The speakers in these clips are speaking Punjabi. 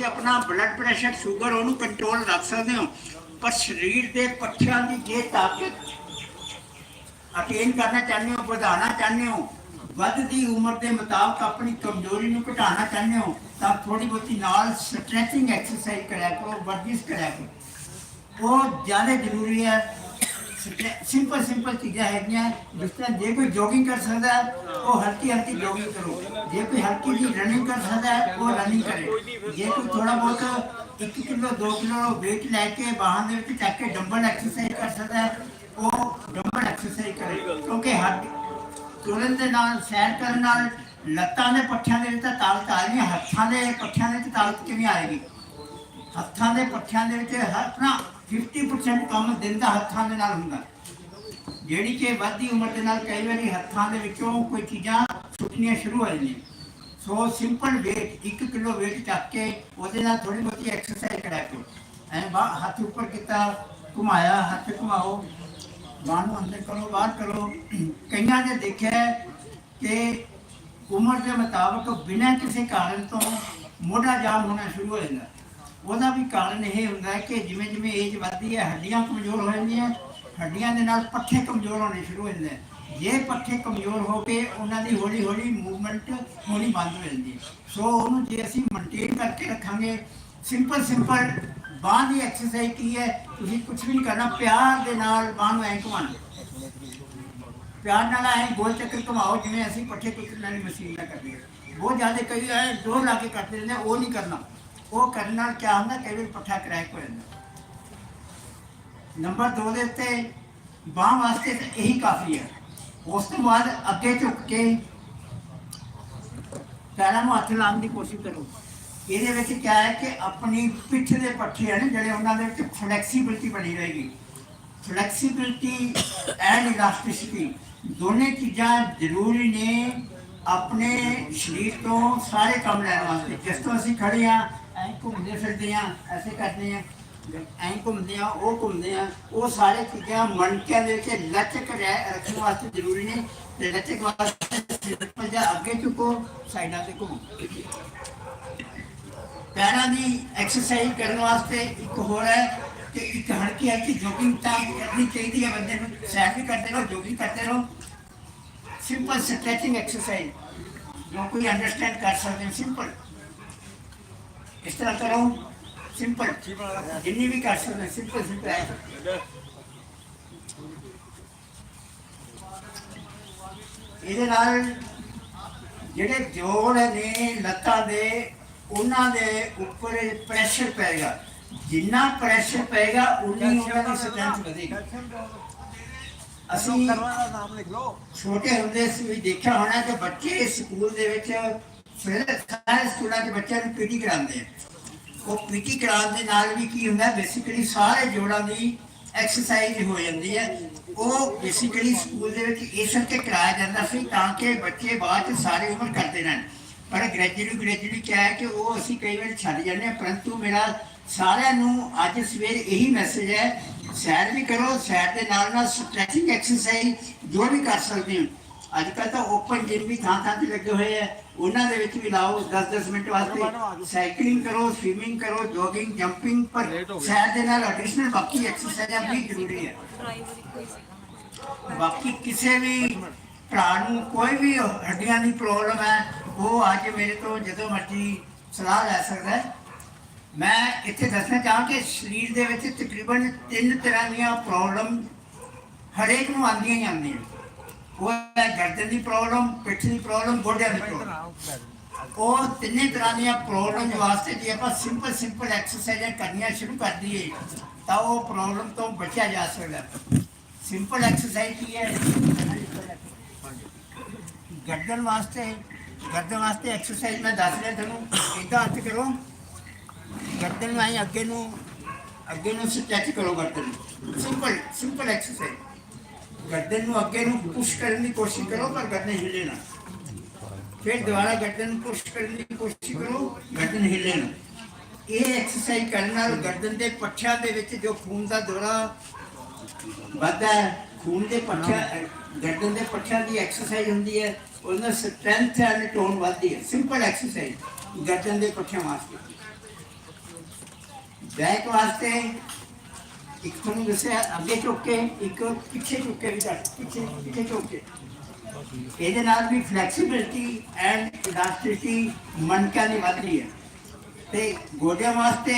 ਤੁਸੀਂ ਆਪਣਾ ਬਲੱਡ ਪ੍ਰੈਸ਼ਰ ਸ਼ੂਗਰ ਉਹਨੂੰ ਕੰਟਰੋਲ ਰੱਖ ਸਕਦੇ ਹੋ। ਪਰ ਸਰੀਰ ਦੇ ਪੱਠਿਆਂ ਦੀ ਜੇ ਤਾਕਤ ਅਟੇਨ ਕਰਨਾ ਚਾਹੁੰਦੇ ਹੋ, ਵਧਾਉਣਾ ਚਾਹੁੰਦੇ ਹੋ, ਵੱਧਦੀ ਉਮਰ ਦੇ ਮੁਤਾਬਕ ਆਪਣੀ ਕਮਜ਼ੋਰੀ ਨੂੰ ਘਟਾਉਣਾ ਚਾਹੁੰਦੇ ਹੋ, ਤਾਂ ਥੋੜੀ ਬਹੁਤੀ ਨਾਲ ਸਟ੍ਰੈਚਿੰਗ ਐਕਸਰਸਾਈਜ਼ ਕਰਿਆ ਕਰੋ, ਵਰਜਿਸ਼ ਕਰਿਆ ਕਰੋ। ਉਹ ਜ਼ਿਆਦਾ ਜ਼ਰੂਰੀ ਹੈ ਸਿੰਪਲ ਸਿੰਪਲ ਚੀਜ਼ਾਂ ਹੈਗੀਆਂ ਜਿਸ ਤਰ੍ਹਾਂ ਜੇ ਕੋਈ ਜੋਗਿੰਗ ਕਰ ਸਕਦਾ ਹੈ, ਉਹ ਹਲਕੀ ਹਲਕੀ ਜੋਗਿੰਗ ਕਰੋ। ਜੇ ਕੋਈ ਹਲਕੀ ਜਿਹੀ ਰਨਿੰਗ ਕਰ ਸਕਦਾ ਹੈ, ਉਹ ਰਨਿੰਗ ਕਰੇ। ਜੇ ਕੋਈ ਥੋੜਾ ਬਹੁਤ 1 ਕਿਲੋ 2 ਕਿਲੋ weight ਲੈ ਕੇ ਬਾਹਾਂ ਦੇ ਵਿੱਚ ਚੱਕ ਕੇ ਡੰਬਲ ਐਕਸਰਸਾਈਜ਼ ਕਰ ਸਕਦਾ ਹੈ, ਉਹ ਡੰਬਲ ਐਕਸਰਸਾਈਜ਼ ਕਰੇ। ਕਿਉਂਕਿ ਹੱਡ ਤੁਰਨ ਦੇ ਨਾਲ ਸੈਰ ਕਰਨ ਨਾਲ ਲੱਤਾਂ ਦੇ ਪੱਠਿਆਂ ਦੇ ਵਿੱਚ ਤਾਂ ਤਾਕਤ ਆ ਰਹੀ ਹੈ ਹੱਥਾਂ ਦੇ ਪੱਠਿਆਂ ਦੇ ਵਿੱਚ ਤਾਕਤ ਕਿਵੇਂ ਆਏਗੀ? ਹੱਥਾਂ ਦੇ ਪੱਠਿਆਂ ਦੇ ਵਿੱਚ ਹਰ ਆਪਣਾ 50% ਕੰਮ ਦਿਨ ਦਾ ਹੱਥਾਂ ਦੇ ਨਾਲ ਹੁੰਦਾ। ਜਿਹੜੀ ਕਿ ਵੱਧਦੀ ਉਮਰ ਦੇ ਨਾਲ ਕਈ ਵਾਰੀ ਹੱਥਾਂ ਦੇ ਵਿੱਚੋਂ ਕੋਈ ਚੀਜ਼ਾਂ ਛੁੱਟਣੀਆਂ ਸ਼ੁਰੂ ਹੋ ਜਾਂਦੀਆਂ। So simple weight 1 kilo weight ਚੱਕ ਕੇ ਉਹਦੇ ਨਾਲ ਥੋੜੀ ਬਹੁਤੀ ਐਕਸਰਸਾਈਜ਼ ਕਰਿਆ ਕਰੋ। ਐ ਬਾ, ਹੱਥ ਉੱਪਰ ਕੀਤਾ, ਘੁਮਾਇਆ, ਹੱਥ ਘੁਮਾਓ ਬਾਹਰ ਨੂੰ ਅੰਦਰ ਕਰੋ, ਬਾਹਰ ਕਰੋ। ਕਈਆਂ ਨੇ ਦੇਖਿਆ ਕਿ ਉਮਰ ਦੇ ਮੁਤਾਬਕ ਬਿਨਾਂ ਕਿਸੇ ਕਾਰਨ ਤੋਂ ਮੋਢਾ ਜਾਮ ਹੋਣਾ ਸ਼ੁਰੂ ਹੋ ਜਾਂਦਾ। ਉਹਦਾ ਵੀ ਕਾਰਨ ਇਹ ਹੁੰਦਾ ਹੈ ਕਿ ਜਿਵੇਂ ਜਿਵੇਂ ਏਜ ਵੱਧਦੀ ਹੈ, ਹੱਡੀਆਂ ਕਮਜ਼ੋਰ ਹੋ ਜਾਂਦੀਆਂ, ਹੱਡੀਆਂ ਦੇ ਨਾਲ ਪੱਠੇ ਕਮਜ਼ੋਰ ਹੋਣੇ ਸ਼ੁਰੂ ਹੋ ਜਾਂਦੇ ਜੇ ਪੱਠੇ ਕਮਜ਼ੋਰ ਹੋ ਕੇ ਉਹਨਾਂ ਦੀ ਹੌਲੀ ਹੌਲੀ ਮੂਵਮੈਂਟ ਹੋਣੀ ਬੰਦ ਹੋ ਜਾਂਦੀ ਹੈ। ਸੋ ਉਹਨੂੰ ਜੇ ਅਸੀਂ ਮੇਨਟੇਨ ਕਰਕੇ ਰੱਖਾਂਗੇ ਸਿੰਪਲ ਸਿੰਪਲ ਬਾਂਹ ਦੀ ਐਕਸਰਸਾਈਜ਼ ਕੀ ਹੈ, ਤੁਸੀਂ ਕੁਝ ਵੀ ਨਹੀਂ ਕਰਨਾ, ਪਿਆਰ ਦੇ ਨਾਲ ਬਾਂਹ ਨੂੰ ਐਂ ਘੁਮਾਉਣਾ। ਪਿਆਰ ਨਾਲ ਐਂ ਗੋਲ ਚੱਕਰ ਘੁਮਾਓ, ਜਿਵੇਂ ਅਸੀਂ ਪੱਠੇ ਕੁੱਤਣ ਵਾਲੀ ਮਸ਼ੀਨ ਨਾਲ ਕਰਦੇ ਹਾਂ। ਬਹੁਤ ਜ਼ਿਆਦਾ ਕਈ ਐ ਜ਼ੋਰ ਲਾ ਕੇ ਕਰਦੇ ਰਹਿੰਦੇ ਉਹ ਨਹੀਂ ਕਰਨਾ। ਉਹ ਕਰਨ ਨਾਲ ਕੀ ਹੁੰਦਾ, ਕਈ ਵਾਰ ਪੱਠਾ ਕਰੈਕ ਹੋ ਜਾਂਦਾ। ਨੰਬਰ 2 ਦੇ ਉੱਤੇ, ਬਾਹ ਵਾਸਤੇ ਤਾਂ ਇਹੀ ਕਾਫੀ ਹੈ। ਉਸ ਤੋਂ ਬਾਅਦ ਅੱਗੇ ਝੁੱਕ ਕੇ ਪੈਰਾਂ ਨੂੰ ਹੱਥ ਲਾਉਣ ਦੀ ਕੋਸ਼ਿਸ਼ ਕਰੋ। ਇਹਦੇ ਵਿੱਚ ਕੀ ਹੈ ਕਿ ਆਪਣੀ ਪਿੱਠ ਦੇ ਪੱਠੇ ਹਨ, ਜਿਹੜੇ ਉਹਨਾਂ ਦੇ ਵਿੱਚ ਫਲੈਕਸੀਬਿਲਟੀ ਬਣੀ ਰਹੇਗੀ। ਫਲੈਕਸੀਬਿਲਟੀ ਐਂਡ ਇਲਾਸਟਿਸਿਟੀ ਦੋਨੇ ਚੀਜ਼ਾਂ ਜ਼ਰੂਰੀ ਨੇ ਆਪਣੇ ਸਰੀਰ ਤੋਂ ਸਾਰੇ ਕੰਮ ਲੈਣ ਵਾਸਤੇ। ਜਿਸ ਤੋਂ ਅਸੀਂ ਖੜੇ ਆ ਐਂ ਘੁੰਮਦੇ ਫਿਰਦੇ ਆ ਐਸੇ ਕਰਦੇ ਆ ਐਂ ਘੁੰਮਦੇ ਆ ਉਹ ਘੁੰਮਦੇ ਆ ਉਹ ਸਾਰੇ ਚੀਜ਼ਾਂ ਮਣਕਿਆਂ ਦੇ ਵਿੱਚ ਲਚਕ ਰਹਿ- ਰੱਖਣ ਵਾਸਤੇ ਜ਼ਰੂਰੀ ਨੇ ਤੇ ਲਚਕ ਵਾਸਤੇ ਸਿਰ ਜਾਂ ਅੱਗੇ ਝੁਕੋ ਸਾਈਡਾਂ ਤੇ ਘੁੰਮੋ। ਪੈਰਾਂ ਦੀ ਐਕਸਰਸਾਈਜ਼ ਕਰਨ ਵਾਸਤੇ ਇੱਕ ਹੋਰ ਹੈ ਕਿ ਇੱਕ ਹਲਕੀ ਹਲਕੀ ਜੋਗਿੰਗ ਤਾਂ ਕਰਨੀ ਚਾਹੀਦੀ ਹੈ ਬੰਦੇ ਨੂੰ, ਸੈਰ ਵੀ ਕਰਦੇ ਰਹੋ ਜੋਗਿੰਗ ਕਰਦੇ ਰਹੋ। ਸਿੰਪਲ ਸਟ੍ਰੈਚਿੰਗ ਐਕਸਰਸਾਈਜ਼ ਜੋ ਕੋਈ ਅੰਡਰਸਟੈਂਡ ਕਰ ਸਕਦੇ ਸਿੰਪਲ ਇਸ ਤਰ੍ਹਾਂ ਕਰੋ ਸਿੰਪਲ ਜਿੰਨੀ ਵੀ ਕਰ ਸਕਦੇ ਸਿੰਪਲ ਸਿੰਪਲ ਇਹਦੇ ਨਾਲ ਜਿਹੜੇ ਜੋੜ ਨੇ ਲੱਤਾਂ ਦੇ ਉਹਨਾਂ ਦੇ ਉੱਪਰ ਪ੍ਰੈਸ਼ਰ ਪਏਗਾ। ਜਿੰਨਾ ਪ੍ਰੈਸ਼ਰ ਪਏਗਾ ਉਨੀ ਉਹਨਾਂ ਦੀ ਸਟਰੈਂਥ ਵਧੇਗੀ। ਅਸੀਂ ਨਾਮ ਲਿਖ ਲਓ। ਛੋਟੇ ਹੁੰਦੇ ਸੀ ਵੀ ਦੇਖਿਆ ਹੋਣਾ ਕਿ ਬੱਚੇ ਸਕੂਲ ਦੇ ਵਿੱਚ ਸਵੇਰੇ ਸਾਰੇ ਸਕੂਲਾਂ 'ਚ ਬੱਚਿਆਂ ਨੂੰ ਪੀਟੀ ਕਰਾਉਂਦੇ ਆ। ਉਹ ਪੀਟੀ ਕਰਾਉਣ ਦੇ ਨਾਲ ਵੀ ਕੀ ਹੁੰਦਾ ਬੇਸਿਕਲੀ ਸਾਰੇ ਜੋੜਾਂ ਦੀ ਐਕਸਰਸਾਈਜ਼ ਹੋ ਜਾਂਦੀ ਹੈ। ਉਹ ਬੇਸਿਕਲੀ ਸਕੂਲ ਦੇ ਵਿੱਚ ਇਸ ਕਰਕੇ ਕਰਾਇਆ ਜਾਂਦਾ ਸੀ ਤਾਂ ਕਿ ਬੱਚੇ ਬਾਅਦ ਚ ਸਾਰੀ ਉਮਰ ਕਰਦੇ ਰਹਿਣ। ਪਰ ਗ੍ਰੈਜੂਏਟ ਗ੍ਰੈਜੂਏਟ ਕਿਹਾ ਹੈ ਕਿ ਉਹ ਅਸੀਂ ਕਈ ਵਾਰ ਛੱਡ ਜਾਂਦੇ ਹਾਂ, ਪਰੰਤੂ ਮੇਰਾ ਸਾਰਿਆਂ ਨੂੰ ਅੱਜ ਸਵੇਰ ਇਹੀ ਮੈਸੇਜ ਹੈ, ਸੈਰ ਵੀ ਕਰੋ, ਸੈਰ ਦੇ ਨਾਲ ਨਾਲ ਸਟ੍ਰੈਚਿੰਗ ਐਕਸਰਸਾਈਜ਼ ਜੋ ਵੀ ਕਰ ਸਕਦੇ ਹੋ। ਅੱਜ ਕੱਲ ਤਾਂ ਓਪਨ ਜਿਮ ਵੀ ਥਾਂ ਥਾਂ ਤੇ ਲੱਗੇ ਹੋਏ ਆ। ਉਹਨਾਂ ਦੇ ਵਿੱਚ ਵੀ ਲਾਓ 10-10 ਮਿੰਟ ਵਾਸਤੇ। ਸਾਈਕਲਿੰਗ ਕਰੋ ਸਵੀਮਿੰਗ ਕਰੋ ਜੋਗਿੰਗ ਜੰਪਿੰਗ ਪਰ ਸੈਰ ਦੇ ਨਾਲ ਐਡੀਸ਼ਨਲ ਬਾਕੀ ਐਕਸਰਸਾਈਜ਼ਾਂ ਵੀ ਜ਼ਰੂਰੀ ਹੈ ਬਾਕੀ ਕਿਸੇ ਵੀ ਭਰਾ ਨੂੰ ਕੋਈ ਵੀ ਹੱਡੀਆਂ ਦੀ ਪ੍ਰੋਬਲਮ ਹੈ ਉਹ ਅੱਜ ਮੇਰੇ ਤੋਂ ਜਦੋਂ ਮਰਜ਼ੀ ਸਲਾਹ ਲੈ ਸਕਦਾ ਹੈ। ਮੈਂ ਇੱਥੇ ਦੱਸਣਾ ਚਾਹਾਂ ਕਿ ਸਰੀਰ ਦੇ ਵਿੱਚ ਤਕਰੀਬਨ ਤਿੰਨ ਤਰ੍ਹਾਂ ਦੀਆਂ ਪ੍ਰੋਬਲਮ ਹਰੇਕ ਨੂੰ ਆਉਂਦੀਆਂ ਹੀ ਆਉਂਦੀਆਂ ਉਹ ਹੈ ਗਰਦਨ ਦੀ ਪ੍ਰੋਬਲਮ ਪਿੱਠ ਦੀ ਪ੍ਰੋਬਲਮ ਗੋਡਿਆਂ ਦੀ ਪ੍ਰੋਬਲਮ ਉਹ ਤਿੰਨੇ ਤਰ੍ਹਾਂ ਦੀਆਂ ਪ੍ਰੋਬਲਮ ਵਾਸਤੇ ਜੇ ਆਪਾਂ ਸਿੰਪਲ ਸਿੰਪਲ ਐਕਸਰਸਾਈਜ਼ਾਂ ਕਰਨੀਆਂ ਸ਼ੁਰੂ ਕਰ ਦਈਏ, ਤਾਂ ਉਹ ਪ੍ਰੋਬਲਮ ਤੋਂ ਬਚਿਆ ਜਾ ਸਕਦਾ। ਸਿੰਪਲ ਐਕਸਰਸਾਈਜ਼ ਕੀ ਹੈ? ਗਰਦਨ ਵਾਸਤੇ ਗਰਦਨ ਵਾਸਤੇ ਐਕਸਰਸਾਈਜ਼ ਮੈਂ ਦੱਸ ਰਿਹਾ ਤੁਹਾਨੂੰ ਇਦਾਂ ਹੱਥ ਕਰੋ। ਗਰਦਨ ਨੂੰ ਐਂ ਅੱਗੇ ਨੂੰ ਅੱਗੇ ਨੂੰ ਸਟ੍ਰੈਚ ਕਰੋ ਗਰਦਨ ਨੂੰ। ਸਿੰਪਲ ਸਿੰਪਲ ਐਕਸਰਸਾਈਜ਼ ਗਰਦਨ ਨੂੰ ਅੱਗੇ ਨੂੰ ਪੁਸ਼ ਕਰਨ ਦੀ ਕੋਸ਼ਿਸ਼ ਕਰੋ ਪਰ ਗਰਦਨ ਹਿੱਲੇ ਨਾ। ਫਿਰ ਦੁਬਾਰਾ ਗਰਦਨ ਪੁਸ਼ ਕਰਨ ਦੀ ਕੋਸ਼ਿਸ਼ ਕਰੋ ਗਰਦਨ ਹਿੱਲੇ ਨਾ। ਇਹ ਐਕਸਰਸਾਈਜ਼ ਕਰਨ ਨਾਲ ਗਰਦਨ ਦੇ ਪੱਠਿਆਂ ਦੇ ਵਿੱਚ ਜੋ ਖੂਨ ਦਾ ਦੌਰਾ ਵੱਧਦਾ ਹੈ, ਖੂਨ ਦੇ ਪੱਠਿਆਂ ਗਰਦਨ ਦੇ ਪੱਠਿਆਂ ਦੀ ਐਕਸਰਸਾਈਜ਼ ਹੁੰਦੀ ਹੈ ਉਹਨਾਂ ਸਟਰੈਂਥ ਐਂਡ ਟੋਨ ਵੱਧਦੀ ਹੈ। ਸਿੰਪਲ ਐਕਸਰਸਾਈਜ਼ ਗਰਦਨ ਦੇ ਪੱਠਿਆਂ ਵਾਸਤੇ। ਬੈਕ ਵਾਸਤੇ ਇੱਕ ਤੁਹਾਨੂੰ ਦੱਸਿਆ ਅੱਗੇ ਝੁੱਕ ਕੇ ਇੱਕ ਪਿੱਛੇ ਝੁੱਕ ਕੇ ਵੀ ਕਰ ਪਿੱਛੇ ਪਿੱਛੇ ਝੁੱਕ ਕੇ। ਇਹਦੇ ਨਾਲ ਵੀ ਫਲੈਕਸੀਬਿਲਟੀ ਐਂਡ ਇਲਾਸਟਿਸਿਟੀ ਮਣਕਾਂ ਦੀ ਵੱਧਦੀ ਹੈ। ਤੇ ਗੋਡਿਆਂ ਵਾਸਤੇ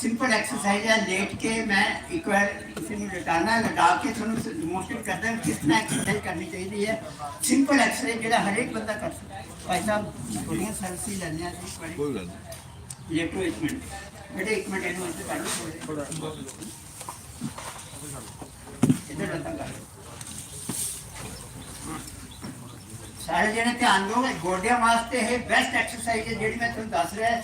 ਸਿੰਪਲ ਐਕਸਰਸਾਈਜ਼ ਹੈ ਲੇਟ ਕੇ ਮੈਂ ਇੱਕ ਵਾਰ ਕਿਸੇ ਨੂੰ ਲਟਾਣਾ ਲਟਾ ਕੇ ਤੁਹਾਨੂੰ ਡਿਮੋਨਸਟ੍ਰੇਟ ਕਰਦਾ ਕਿਸ ਤਰ੍ਹਾਂ ਐਕਸਰਸਾਈਜ਼ ਕਰਨੀ ਚਾਹੀਦੀ ਹੈ। ਸਿੰਪਲ ਐਕਸਰਸਾਈਜ਼ ਜਿਹੜਾ ਹਰੇਕ ਬੰਦਾ ਕਰ ਸਕਦਾ ਭਾਈ ਸਾਹਿਬ ਥੋੜੀਆਂ ਸਰਸੀ ਲੈਣੇ ਆ ਇੱਕ ਕੋਈ ਗੱਲ ਨਹੀਂ ਇੱਕ ਮਿੰਟ ਬੇਟੇ ਇੱਕ ਮਿੰਟ ਇਹਨੂੰ ਇੱਥੇ ਕਰ ਲਓ। ਥੋੜਾ ਇੱਧਰ ਲੱਤਾਂ ਕਰ ਲਓ ਸਾਰੇ ਜਣੇ ਧਿਆਨ ਦਿਓ ਗੋਡਿਆਂ ਵਾਸਤੇ ਇਹ ਬੈਸਟ ਐਕਸਰਸਾਈਜ਼ ਹੈ ਜਿਹੜੀ ਮੈਂ ਤੁਹਾਨੂੰ ਦੱਸ ਰਿਹਾ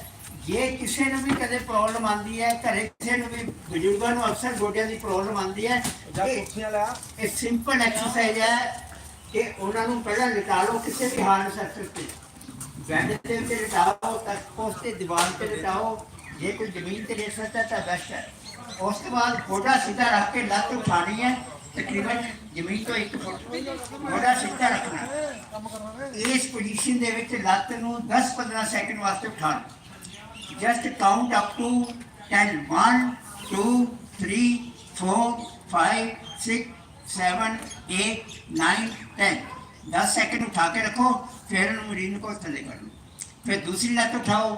ਜੇ ਕਿਸੇ ਨੂੰ ਵੀ ਕਦੇ ਪ੍ਰੋਬਲਮ ਆਉਂਦੀ ਹੈ ਘਰੇ ਕਿਸੇ ਨੂੰ ਵੀ ਬਜ਼ੁਰਗਾਂ ਨੂੰ ਅਕਸਰ ਗੋਡਿਆਂ ਦੀ ਪ੍ਰੋਬਲਮ ਆਉਂਦੀ ਹੈ ਇਹ- ਸਿੰਪਲ ਐਕਸਰਸਾਈਜ਼ ਹੈ ਕਿ ਉਹਨਾਂ ਨੂੰ ਪਹਿਲਾਂ ਲਿਟਾ ਲਓ ਕਿਸੇ ਵੀ ਹਾਲ ਸਰਫੇਸ ਤੇ। ਬੈੱਡ ਉੱਤੇ ਲਿਟਾਓ ਤੱਕ ਉਸ ਤੇ ਦੀਵਾਰ ਤੇ ਲਿਟਾਓ। ਜੇ ਕੋਈ ਜ਼ਮੀਨ ਤੇ ਲੇਟ ਸਕਦਾ ਤਾਂ ਬੈਸਟ ਹੈ। ਉਸ ਤੋਂ ਬਾਅਦ ਗੋਡਾ ਸਿੱਧਾ ਰੱਖ ਕੇ ਲੱਤ ਉਠਾਣੀ ਹੈ। ਤਕਰੀਬਨ ਜ਼ਮੀਨ ਤੋਂ 1 ਫੁੱਟ ਗੋਡਾ ਸਿੱਧਾ ਰੱਖਣਾ ਇਸ ਪੋਜੀਸ਼ਨ ਦੇ ਵਿੱਚ ਲੱਤ ਨੂੰ 10-15 ਸੈਕਿੰਡ ਵਾਸਤੇ ਉਠਾਣਾ just count up to 10 1 2 3 4 5 6 7 8 9 10 10 second ਉਠਾ ਕੇ ਰੱਖੋ, ਫਿਰ ਉਹਨੂੰ ਮਰੀਨ ਕੋਲ ਥੱਲੇ ਕਰੋ ਫਿਰ ਦੂਸਰੀ ਲੱਤ ਉਠਾਓ।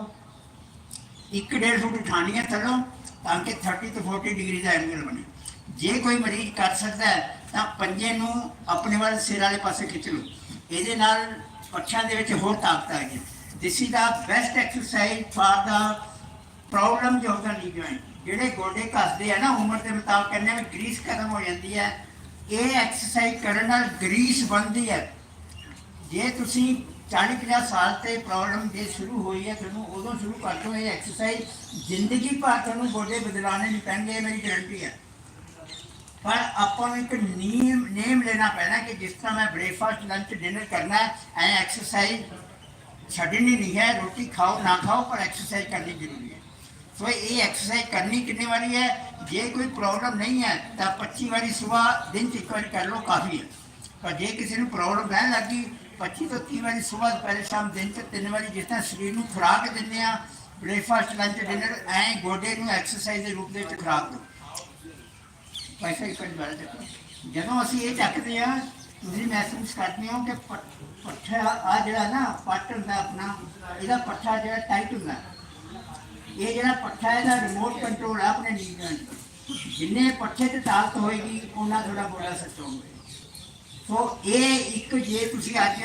1.5 ਫੁੱਟ ਉਠਾਣੀ ਹੈ ਥੱਲੋਂ। ਤਾਂ ਕਿ 30 ਤੋਂ 40 ਡਿਗਰੀ ਦਾ ਐਂਗਲ ਬਣੇ। ਜੇ ਕੋਈ ਮਰੀਜ਼ ਕਰ ਸਕਦਾ ਹੈ, ਤਾਂ ਪੰਜੇ ਨੂੰ ਆਪਣੇ ਵੱਲ ਸਿਰ ਵਾਲੇ ਪਾਸੇ ਖਿੱਚ ਲਓ। ਇਹਦੇ ਨਾਲ ਪੱਛਾਂ ਦੇ ਵਿੱਚ ਹੋਰ ਤਾਕਤ ਆਏਗੀ this is the best exercise for the problem ਜੋ ਦਾ ਨੀ ਜੁਆਇੰਟ। ਜਿਹੜੇ ਗੋਡੇ ਘਸਦੇ ਆ ਨਾ, ਉਮਰ ਦੇ ਮੁਤਾਬਕ ਕਹਿੰਦੇ ਨੇ ਗਰੀਸ ਖਤਮ ਹੋ ਜਾਂਦੀ ਹੈ। ਇਹ ਐਕਸਰਸਾਈਜ਼ ਕਰਨ ਨਾਲ ਗਰੀਸ ਬਣਦੀ ਹੈ। ਜੇ ਤੁਸੀਂ 40 50 ਸਾਲ ਤੇ ਪ੍ਰੋਬਲਮ ਜੇ ਸ਼ੁਰੂ ਹੋਈ ਹੈ ਤੁਹਾਨੂੰ ਉਦੋਂ ਸ਼ੁਰੂ ਕਰ ਦਿਓ ਇਹ ਐਕਸਰਸਾਈਜ਼ ਜ਼ਿੰਦਗੀ ਭਰ ਤੁਹਾਨੂੰ ਗੋਡੇ ਬਦਲਾਣੇ ਨਹੀਂ ਪੈਣਗੇ, ਇਹ ਮੇਰੀ ਗਾਰੰਟੀ ਹੈ। ਪਰ ਆਪਾਂ ਨੂੰ ਇੱਕ ਨਿਯਮ ਨੇਮ ਲੈਣਾ ਪੈਣਾ ਕਿ ਜਿਸ ਤਰ੍ਹਾਂ ਮੈਂ ਬ੍ਰੇਕਫਾਸਟ ਲੰਚ ਡਿਨਰ ਕਰਨਾ ਹੈ, ਐ ਐਕਸਰਸਾਈਜ਼ ਛੱਡਣੀ ਨਹੀਂ ਹੈ, ਰੋਟੀ ਖਾਓ, ਨਾ ਖਾਓ, ਪਰ ਐਕਸਰਸਾਈਜ਼ ਕਰਨੀ ਜ਼ਰੂਰੀ ਹੈ। ਸੋ ਇਹ ਐਕਸਰਸਾਈਜ਼ ਕਰਨੀ ਕਿੰਨੇ ਵਾਰੀ ਹੈ? ਜੇ ਕੋਈ ਪ੍ਰੋਬਲਮ ਨਹੀਂ ਹੈ, ਤਾਂ 25 ਵਾਰੀ ਸਵੇਰ, ਦਿਨ 'ਚ ਇੱਕ ਵਾਰੀ ਕਰ ਲਓ, ਕਾਫੀ ਹੈ। ਪਰ ਜੇ ਕਿਸੇ ਨੂੰ ਪ੍ਰੋਬਲਮ ਰਹਿਣ ਲੱਗੀ 25 ਤੋਂ 30 ਵਾਰੀ ਸਵੇਰ ਪਹਿਲੇ ਸ਼ਾਮ ਦਿਨ 'ਚ ਤਿੰਨ ਵਾਰੀ ਜਿਸ ਤਰ੍ਹਾਂ ਸਰੀਰ ਨੂੰ ਖੁਰਾਕ ਦਿੰਦੇ ਆ ਬ੍ਰੇਕਫਾਸਟ ਲੰਚ ਡਿਨਰ ਐ ਗੋਡੇ ਨੂੰ ਐਕਸਰਸਾਈਜ਼ ਦੇ ਰੂਪ ਦੇ ਵਿੱਚ ਖੁਰਾਕ ਦਿਓ ਪੈਸਾ ਇੱਕ ਵਾਰੀ ਬਾਰੇ ਜਦੋਂ ਅਸੀਂ ਇਹ ਚੱਕਦੇ ਆ ਤੁਸੀਂ ਮਹਿਸੂਸ ਕਰਦੇ ਹੋ ਕਿ ਪੱਠਾ ਆ ਜਿਹੜਾ ਨਾ, ਪੱਟ ਹੁੰਦਾ ਆਪਣਾ, ਇਹਦਾ ਪੱਠਾ ਜਿਹੜਾ ਟਾਈਟ ਹੁੰਦਾ। ਇਹ ਜਿਹੜਾ ਪੱਠਾ ਇਹਦਾ ਰਿਮੋਟ ਕੰਟਰੋਲ ਆ ਆਪਣੇ ਨੀਂਦ ਨਾਲ ਜਿੰਨੇ ਪੱਠੇ ਤੇ ਤਾਕਤ ਹੋਏਗੀ, ਉਹਨਾਂ ਤੁਹਾਡਾ ਗੋਡਾ ਸੱਚੋ ਹੋਏਗਾ ਸੋ ਇਹ ਇੱਕ ਜੇ ਤੁਸੀਂ ਅੱਜ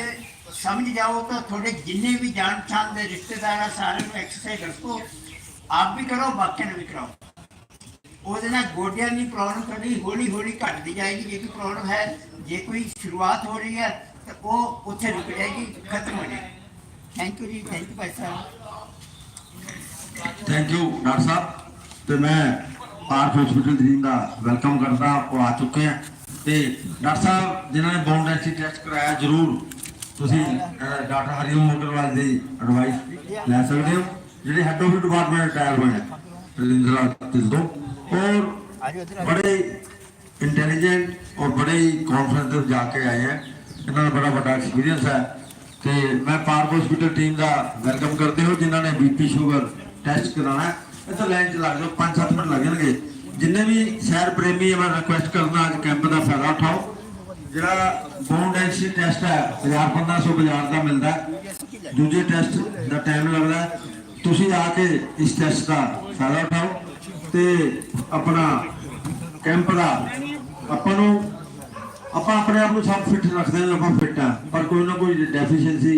ਸਮਝ ਜਾਓ ਤਾਂ ਤੁਹਾਡੇ ਜਿੰਨੇ ਵੀ ਜਾਣ ਪਛਾਣ ਦੇ ਰਿਸ਼ਤੇਦਾਰ ਆ ਸਾਰਿਆਂ ਨੂੰ ਐਕਸਰਸਾਈਜ਼ ਦੱਸੋ ਆਪ ਵੀ ਕਰੋ ਬਾਕੀਆਂ ਨੂੰ ਵੀ ਕਰਾਓ ਉਹਦੇ ਨਾਲ ਗੋਡਿਆਂ ਦੀ ਪ੍ਰੋਬਲਮ ਤੁਹਾਡੀ ਹੌਲੀ ਹੌਲੀ ਘਟਦੀ ਜਾਏਗੀ ਜੇ ਕੋਈ ਪ੍ਰੋਬਲਮ ਹੈ ਜੇ ਕੋਈ ਸ਼ੁਰੂਆਤ ਹੋ ਰਹੀ ਹੈ ਤਾਂ ਉਹ ਉੱਥੇ ਰੁਕ ਜਾਏਗੀ ਖਤਮ ਹੋ ਜਾਏਗੀ ਥੈਂਕ ਯੂ ਜੀ ਥੈਂਕ ਯੂ ਭਾਈ ਸਾਹਿਬ ਥੈਂਕ ਯੂ ਡਾਕਟਰ ਸਾਹਿਬ ਤੇ ਮੈਂ ਪਾਰਕ ਹਸਪੀਟਲ ਟੀਮ ਦਾ ਵੈਲਕਮ ਕਰਦਾ ਉਹ ਆ ਚੁੱਕੇ ਆ ਤੇ ਡਾਕਟਰ ਸਾਹਿਬ ਜਿਨ੍ਹਾਂ ਨੇ ਬੌਂਡ ਡੈਂਸਿਟੀ ਟੈਸਟ ਕਰਾਇਆ ਜਰੂਰ ਤੁਸੀਂ ਅਹ, ਡਾਕਟਰ ਹਰੀਓਮ ਮੋਟਰਵਾਲ ਦੀ ਐਡਵਾਈਸ ਲੈ ਸਕਦੇ ਹੋ ਜਿਹੜੇ ਹੈਡ ਆਫ ਡਿਪਾਰਟਮੈਂਟ ਰਿਟਾਇਰ ਹੋਏ ਆ ਰਜਿੰਦਰਾ ਢਿੱਲੋਂ ਔਰ ਬੜੇ ਇੰਟੈਲੀਜੈਂਟ ਔਰ ਬੜੇ ਕੌਨਫੀਡੈਂਸ ਦੇ ਜਾ ਕੇ ਆਏ ਹੈ ਇਹਨਾਂ ਦਾ ਬੜਾ ਵੱਡਾ ਐਕਸਪੀਰੀਅੰਸ ਹੈ। ਤੇ ਮੈਂ ਪਾਰਕ ਹਸਪੀਟਲ ਟੀਮ ਦਾ ਵੈਲਕਮ ਕਰਦੇ ਹੋ ਜਿਨ੍ਹਾਂ ਨੇ ਬੀਪੀ ਸ਼ੂਗਰ ਟੈਸਟ ਕਰਾਉਣਾ ਇੱਥੇ ਲਾਈਨ 'ਚ ਲੱਗ ਜਾਓ 5-7 ਮਿੰਟ ਲੱਗਣਗੇ। ਜਿੰਨੇ ਵੀ ਸੈਰ ਪ੍ਰੇਮੀ ਹੈ ਮੈਂ ਰਿਕੁਐਸਟ ਕਰਦਾ ਅੱਜ ਕੈਂਪ ਦਾ ਫਾਇਦਾ ਉਠਾਓ। ਜਿਹੜਾ ਬੋਨ ਡੈਂਸਿਟੀ ਟੈਸਟ ਹੈ 1000-1500 ਬਾਜ਼ਾਰ ਦਾ ਮਿਲਦਾ ਦੂਜੇ ਟੈਸਟ ਦਾ ਟਾਈਮ ਲੱਗਦਾ ਤੁਸੀਂ ਆ ਕੇ ਇਸ ਟੈਸਟ ਦਾ ਫਾਇਦਾ ਉਠਾਓ ਤੇ ਆਪਣਾ ਕੈਂਪ ਦਾ ਆਪਾਂ ਨੂੰ, ਆਪਾਂ ਆਪਣੇ ਆਪ ਨੂੰ ਸਭ ਫਿੱਟ ਰੱਖਦੇ ਹਾਂ, ਆਪਾਂ ਫਿੱਟ ਆ ਪਰ ਕੋਈ ਨਾ ਕੋਈ ਡੈਫੀਸ਼ੀਐਂਸੀ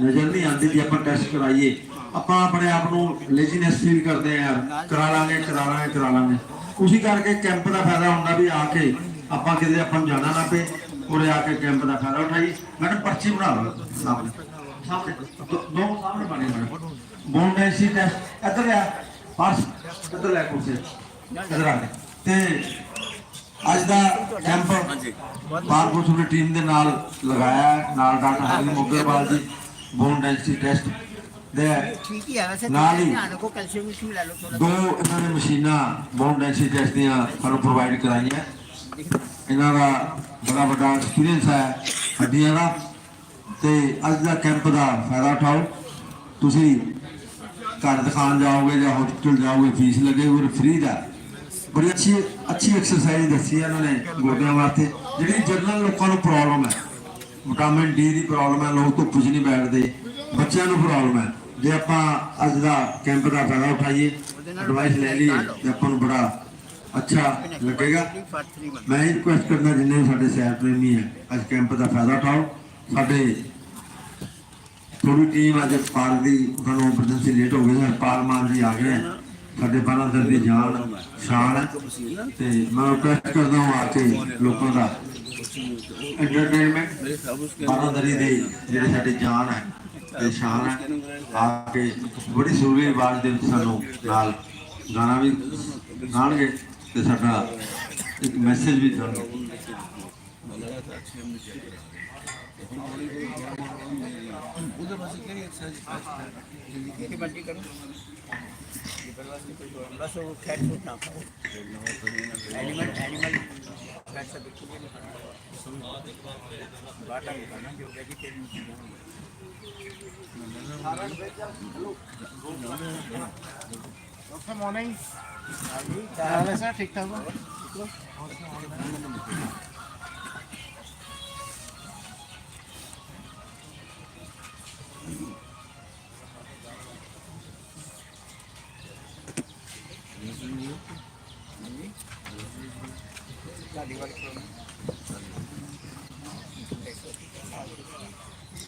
ਨਜ਼ਰ ਨਹੀਂ ਆਉਂਦੀ ਜੇ ਆਪਾਂ ਟੈਸਟ ਕਰਾਈਏ। ਆਪਾਂ ਆਪਣੇ ਆਪ ਨੂੰ ਲੇਜ਼ੀਨੈਸ ਫੀਲ ਕਰਦੇ ਆ ਯਾਰ। ਕਰਾ ਲਾਂਗੇ ਕਰਾ ਲਾਂਗੇ ਕਰਾ ਲਾਂਗੇ। ਉਸੇ ਕਰਕੇ ਕੈਂਪ ਦਾ ਫਾਇਦਾ ਹੁੰਦਾ ਵੀ ਆ ਕੇ ਆਪਾਂ ਕਿਤੇ ਆਪਾਂ ਨੂੰ ਜਾਣਾ ਨਾ ਪਏ, ਉਰੇ ਆ ਕੇ ਕੈਂਪ ਦਾ ਫਾਇਦਾ ਉਠਾਈ ਮੈਡਮ ਪਰਚੀ ਬਣਾ ਲਓ ਸਾਹਮਣੇ। ਸਾਹਮਣੇ। ਦੋ ਸਾਹਮਣੇ ਬਣੇ ਮੈਡਮ ਬੋਨ ਟੈਸਟ ਇੱਧਰ ਆ। ਪਰਸ ਇੱਧਰ ਲੈ ਕੁਰਸੀ। ਇੱਧਰ ਆ ਤੇ ਅੱਜ ਦਾ ਕੈਂਪ ਬਾਰਕੋਸ ਦੀ ਟੀਮ ਦੇ ਨਾਲ ਲਗਾਇਆ ਨਾਲ ਡਾਕਟਰ ਹਰੀ ਮੋਗਰਵਾਲ ਜੀ ਬੋਨ ਟੈਸਟ ਦੇ ਠੀਕ ਹੀ ਹੈ ਵੈਸੇ ਨਾਲ ਹੀ ਧਿਆਨ ਰੱਖੋ ਕੈਲਸ਼ੀਅਮ ਵੀ ਲੈ ਲਓ ਥੋੜਾ ਦੋ ਇਹਨਾਂ ਨੇ ਮਸ਼ੀਨਾਂ ਬੋਨ ਡੈਂਸਿਟੀ ਟੈਸਟ ਦੀਆਂ ਸਾਨੂੰ ਪ੍ਰੋਵਾਈਡ ਕਰਾਈਆਂ। ਇਹਨਾਂ ਦਾ ਬੜਾ ਵੱਡਾ ਐਕਸਪੀਰੀਅੰਸ ਹੈ ਹੱਡੀਆਂ ਦਾ। ਤੇ ਅੱਜ ਦਾ ਕੈਂਪ ਦਾ ਫਾਇਦਾ ਉਠਾਓ। ਤੁਸੀਂ ਘਰ ਦਿਖਾਉਣ ਜਾਓਗੇ ਜਾਂ ਹਸਪੀਟਲ ਜਾਓਗੇ ਫੀਸ ਲੱਗੇਗੀ ਉਹ ਫ੍ਰੀ ਦਾ। ਬੜੀ ਅੱਛੀ ਅੱਛੀ ਐਕਸਰਸਾਈਜ਼ ਦੱਸੀ ਹੈ ਇਹਨਾਂ ਨੇ ਗੋਡਿਆਂ ਵਾਸਤੇ। ਜਿਹੜੀ ਜਨਰਲ ਲੋਕਾਂ ਨੂੰ ਪ੍ਰੋਬਲਮ ਹੈ ਵਿਟਾਮਿਨ ਡੀ ਦੀ ਪ੍ਰੋਬਲਮ ਹੈ ਲੋਕ ਧੁੱਪ 'ਚ ਨਹੀਂ ਬੈਠਦੇ ਬੱਚਿਆਂ ਨੂੰ ਪ੍ਰੋਬਲਮ ਹੈ। ਜੇ ਆਪਾਂ ਅੱਜ ਦਾ ਕੈਂਪ ਦਾ ਫਾਇਦਾ ਉਠਾਈਏ ਐਡਵਾਈਸ ਲੈ ਲਈਏ ਤੇ ਆਪਾਂ ਨੂੰ ਬੜਾ ਅੱਛਾ ਲੱਗੇਗਾ। ਮੈਂ ਇਹ ਰਿਕੁਐਸਟ ਕਰਦਾ ਜਿੰਨੇ ਸਾਡੇ ਸੈਰ ਪ੍ਰੇਮੀ ਹੈ, ਅੱਜ ਕੈਂਪ ਦਾ ਫਾਇਦਾ ਉਠਾਓ। ਸਾਡੇ ਥੋੜੀ ਟੀਮ ਅੱਜ ਪਾਰ ਦੀ ਤੁਹਾਨੂੰ ਐਮਰਜੈਂਸੀ ਲੇਟ ਹੋ ਗਈ ਹੈ ਪਾਰਮਾਨ ਜੀ ਆ ਗਏ ਸਾਡੇ ਬਾਰਾਂ ਦਰ ਦੀ ਜਾਨ ਸ਼ਾਨ ਹੈ ਤੇ ਮੈਂ ਰਿਕੁਐਸਟ ਕਰਦਾ ਹਾਂ ਆ ਕੇ ਲੋਕਾਂ ਦਾ ਐਂਟਰਟੇਨਮੈਂਟ ਬਾਰਾਂਦਰੀ ਦੇ ਜਿਹੜੇ ਸਾਡੇ ਜਾਨ ਹੈ ਤੇ ਸ਼ਾਨ ਹੈ ਆ ਕੇ ਬੜੀ ਸੁਰੀਲੀ ਆਵਾਜ਼ ਦੇ ਵਿੱਚ ਸਾਨੂੰ ਨਾਲ ਗਾਣਾ ਵੀ ਗਾਣਗੇ ਤੇ ਸਾਡਾ ਇੱਕ ਮੈਸੇਜ ਵੀ ਦੇਣਗੇ ਇਹ ਬੰਦੀ ਕਰੋ ਬਸ ਉਹ ਖੈਰ ਫੂਟ ਨਾ ਖਾਓ ਐਨੀਮਲ ਐਨੀਮਲ ਫੈਟ ਸੇ ਬਿਲਕੁਲ ਨਹੀਂ ਖਾਣਾ ਬਾਟਾ ਖਾਣਾ ਜੋ ਵੈਜੀਟੇਰੀਅਨ মর্নিং স্যার ঠিকঠাক गाड़ी वाले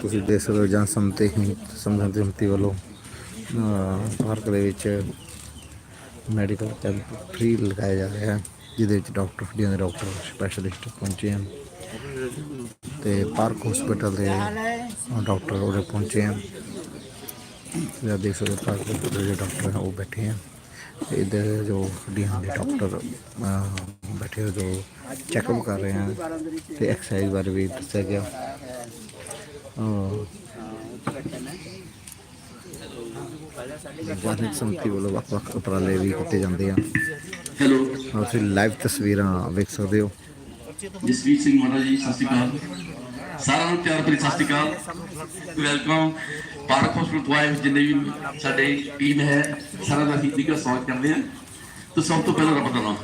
ਤੁਸੀਂ ਦੇਖ ਸਕਦੇ ਹੋ ਜਾਂ ਸੰਮਤੀ ਸਮਝਣ ਸੰਮਤੀ ਵੱਲੋਂ ਪਾਰਕ ਦੇ ਵਿੱਚ ਮੈਡੀਕਲ ਕੈਂਪ ਫ੍ਰੀ ਲਗਾਇਆ ਜਾ ਰਿਹਾ ਹੈ, ਜਿਹਦੇ ਵਿੱਚ ਡਾਕਟਰ ਫਰੀਆਂ ਦੇ ਡਾਕਟਰ ਸਪੈਸ਼ਲਿਸਟ ਪਹੁੰਚੇ ਹਨ ਤੇ ਪਾਰਕ ਹਸਪੀਟਲ ਦੇ ਡਾਕਟਰ ਉਹਦੇ ਪਹੁੰਚੇ ਹਨ। ਤੁਸੀਂ ਦੇਖ ਸਕਦੇ ਹੋ, ਪਾਰਕ ਦੇ ਜਿਹੜੇ ਡਾਕਟਰ ਹਨ ਉਹ ਬੈਠੇ ਹਨ। ਤੇ ਇਧਰ ਜੋ ਹੱਡੀਆਂ ਦੇ ਡਾਕਟਰ ਅਹ, ਬੈਠੇ ਹੋ ਜੋ ਚੈੱਕਅਪ ਕਰ ਰਹੇ ਹਨ ਤੇ ਐਕਸਰਸਾਈਜ਼ ਬਾਰੇ ਵੀ ਦੱਸਿਆ ਗਿਆ। ਜਾਨਕ ਸੰਮਤੀ ਵੱਲੋਂ ਵੱਖ ਵੱਖ ਉਪਰਾਲੇ ਵੀ ਕੀਤੇ ਜਾਂਦੇ ਆ। ਹੈਲੋ। ਤੁਸੀਂ ਲਾਈਵ ਤਸਵੀਰਾਂ ਵੇਖ ਸਕਦੇ ਹੋ। ਜਸਵੀਰ ਸਿੰਘ ਮਹਾਰਾਜ ਜੀ ਸਤਿ ਸ਼੍ਰੀ ਅਕਾਲ। ਸਾਰਿਆਂ ਨੂੰ ਪਿਆਰ ਭਰੀ ਸਤਿ ਸ਼੍ਰੀ ਅਕਾਲ। ਵੈਲਕਮ ਪਾਰਕ ਹਸਪੀਟਲ ਤੋਂ ਜਿੰਨੇ ਵੀ ਸਾਡੇ ਟੀਮ ਹੈ, ਸਾਰਿਆਂ ਦਾ ਅਸੀਂ ਨਿੱਘਾ ਸਵਾਗਤ ਕਰਦੇ ਹਾਂ। ਤਾਂ ਸਭ ਤੋਂ ਪਹਿਲਾਂ ਰੱਬ ਦਾ ਨਾਮ।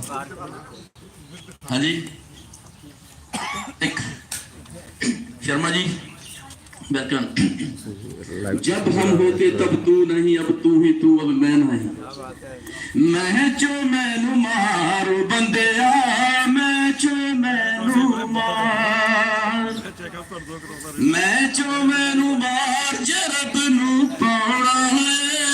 ਹਾਂਜੀ। ਇੱਕ ਸ਼ਰਮਾ ਜੀ बैठन जब हम होते तब तू नहीं अब तू ही तू अब मैं नहीं मैं जो मैनू मारो बंदे मैं जो मैनू मार मैं जो मैनू मार जरब नू पाना है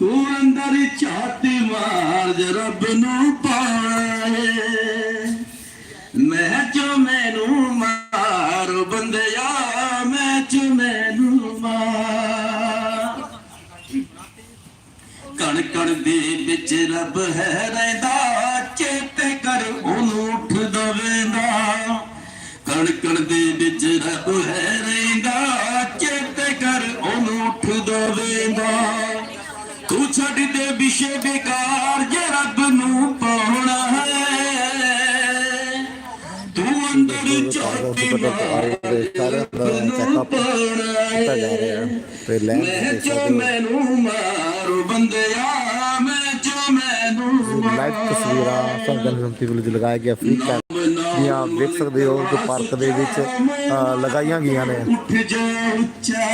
तू अंदर छाती मार जरब नू पाना है ਮੈਂ ਜੋ ਮੈਨੂੰ ਮਾਰ ਬੰਦਿਆ ਮੈਂ ਚ ਮੈਨੂੰ ਮਾਰ। ਕਣ ਕਣ ਦੇ ਵਿੱਚ ਰੱਬ ਹੈ ਰਹਿੰਦਾ, ਚੇਤੇ ਕਰ ਉਹਨੂੰ ਉੱਠ ਦਵੇਂਦਾ। ਕਣ ਕਣ ਦੇ ਵਿੱਚ ਰੱਬ ਹੈ ਰਹਿੰਦਾ, ਚੇਤੇ ਕਰ ਉਹਨੂੰ ਉੱਠ ਦਵੇਂਦਾ। ਤੂੰ ਛੱਡ ਦੇ ਵਿਸ਼ੇ ਬੇਕਾਰ, ਜੇ ਰੱਬ ਨੂੰ ਝਾਤੀ ਮਾਰ ਰੱਬ ਨੂੰ ਪਾਉਣਾ ਕੀਤਾ ਜਾ ਰਿਹਾ ਹੈ ਤੇ ਲੈਬ ਮੈਂ ਜੋ ਮੈਨੂੰ ਮਾਰ ਬੰਦਿਆ ਮੈਂ ਜੋ ਮੈਨੂੰ ਲਾਈਵ ਤਸਵੀਰਾਂ ਸੰਗਨ ਸੰਮਤੀ ਵੱਲੋਂ ਲਗਾਇਆ ਗਿਆ ਫ੍ਰੀ ਕੈਂਪ ਦੀਆਂ ਵੇਖ ਸਕਦੇ ਹੋ ਜੋ ਪਾਰਕ ਦੇ ਵਿੱਚ ਲਗਾਈਆਂ ਗਈਆਂ ਨੇ। ਉੱਠ ਜਾ ਉੱਚਾ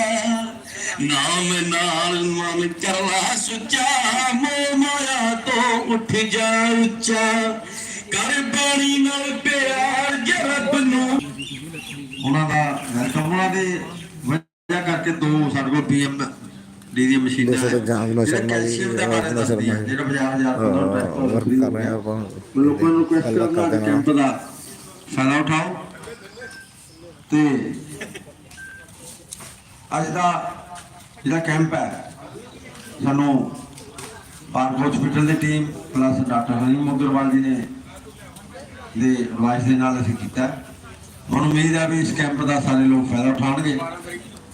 ਨਾਮ ਨਾਲ ਮਨ ਕਰਵਾ ਸੁੱਚਾ ਮੋਹ ਮਾਇਆ ਤੋਂ ਉੱਠ ਜਾ ਉੱਚਾ। ਕਰ ਬਾਣੀ ਨਾਲ ਪਿਆਰ ਜੇ ਰੱਬ ਨੂੰ ਉਹਨਾਂ ਦਾ ਵੈਲਕਮ ਉਹਨਾਂ ਦੇ ਵਜ੍ਹਾ ਕਰਕੇ ਦੋ ਸਾਡੇ ਕੋਲ ਪੀਐਮ ਡੀ ਦੀ ਮਸ਼ੀਨਾਂ ਹੋ ਜਿਹੜਾ ਸ਼ਰਮਾ ਜੀ, ਦੇ ਸ਼ਰਮਾ ਜੀ। ਜਿਹੜਾ ਬਾਜ਼ਾਰ ਜਾ ਅਹ, ਵਰਕ ਕਰ ਰਹੇ ਆਪਾਂ। ਲੋਕਾਂ ਨੂੰ ਗੱਲਬਾਤ ਕਰਨਾ। ਕੈਂਪ ਦਾ। ਫਾਇਦਾ ਉਠਾਓ। ਤੇ ਅੱਜ ਦਾ ਜਿਹੜਾ ਕੈਂਪ ਹੈ ਸਾਨੂੰ ਪਾਰਕ ਹਸਪੀਟਲ ਦੀ team plus doctor Harim Mugarwal ji ਨੇ ਦੇ ਐਡਵਾਈਸ ਦੇ ਨਾਲ ਅਸੀਂ ਕੀਤਾ। ਹੁਣ ਉਮੀਦ ਹੈ ਵੀ ਇਸ ਕੈਂਪ ਦਾ ਸਾਰੇ ਲੋਕ ਫਾਇਦਾ ਉਠਾਉਣਗੇ।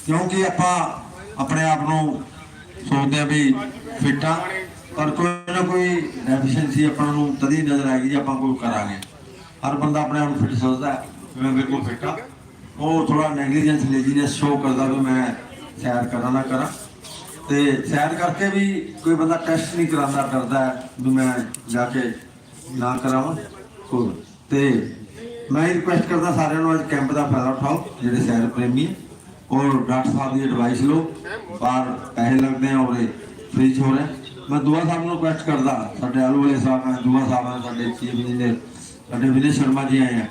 ਕਿਉਂਕਿ ਆਪਾਂ ਆਪਣੇ ਆਪ ਨੂੰ ਸੋਚਦੇ ਆ ਵੀ ਫਿੱਟ ਆ ਪਰ ਕੋਈ ਨਾ ਕੋਈ ਡੈਫੀਸ਼ੀਐਂਸੀ ਆਪਾਂ ਨੂੰ ਤਦੀ ਨਜ਼ਰ ਆਏਗੀ ਜੇ ਆਪਾਂ ਕੋਈ ਕਰਾਂਗੇ। ਹਰ ਬੰਦਾ ਆਪਣੇ ਆਪ ਨੂੰ ਫਿੱਟ ਸਮਝਦਾ ਹੈ ਮੈਂ ਬਿਲਕੁਲ ਫਿੱਟ ਆ ਉਹ ਥੋੜਾ ਨੈਗਲੀਜੈਂਸ ਲੇਜ਼ੀਨੈਸ ਸ਼ੋ ਕਰਦਾ ਵੀ ਮੈਂ ਸੈਰ ਕਰਾਂ ਨਾ ਕਰਾਂ। ਤੇ ਸੈਰ ਕਰਕੇ ਵੀ ਕੋਈ ਬੰਦਾ ਟੈਸਟ ਨਹੀਂ ਕਰਾਉਂਦਾ ਕਰਦਾ ਵੀ ਮੈਂ ਜਾ ਕੇ ਨਾ ਕਰਾਵਾਂ। ਕੋਈ ਤੇ ਮੈਂ ਰਿਕੁਐਸਟ ਕਰਦਾ ਸਾਰਿਆਂ ਨੂੰ ਅੱਜ ਕੈਂਪ ਦਾ ਫਾਇਦਾ ਉਠਾਓ, ਜਿਹੜੇ ਸੈਰ ਪ੍ਰੇਮੀ ਔਰ ਡਾਕਟਰ ਸਾਹਿਬ ਦੀ ਐਡਵਾਈਸ ਲਓ, ਬਾਹਰ ਪੈਸੇ ਲੱਗਦੇ ਆ, ਔਰ ਫ੍ਰੀ ਚ ਹੋ ਰਿਹਾ। ਮੈਂ ਦੁਆ ਸਾਹਿਬ ਨੂੰ ਰਿਕੁਐਸਟ ਕਰਦਾ, ਸਾਡੇ ਆਲੂ ਵਾਲੇ ਸਾਹਿਬ ਨੇ, ਦੁਆ ਸਾਹਿਬ ਨੇ, ਸਾਡੇ ਚੀਫ ਇੰਜੀਨੀਅਰ, ਸਾਡੇ ਵਿਨੇ ਸ਼ਰਮਾ ਜੀ ਆਏ ਆ।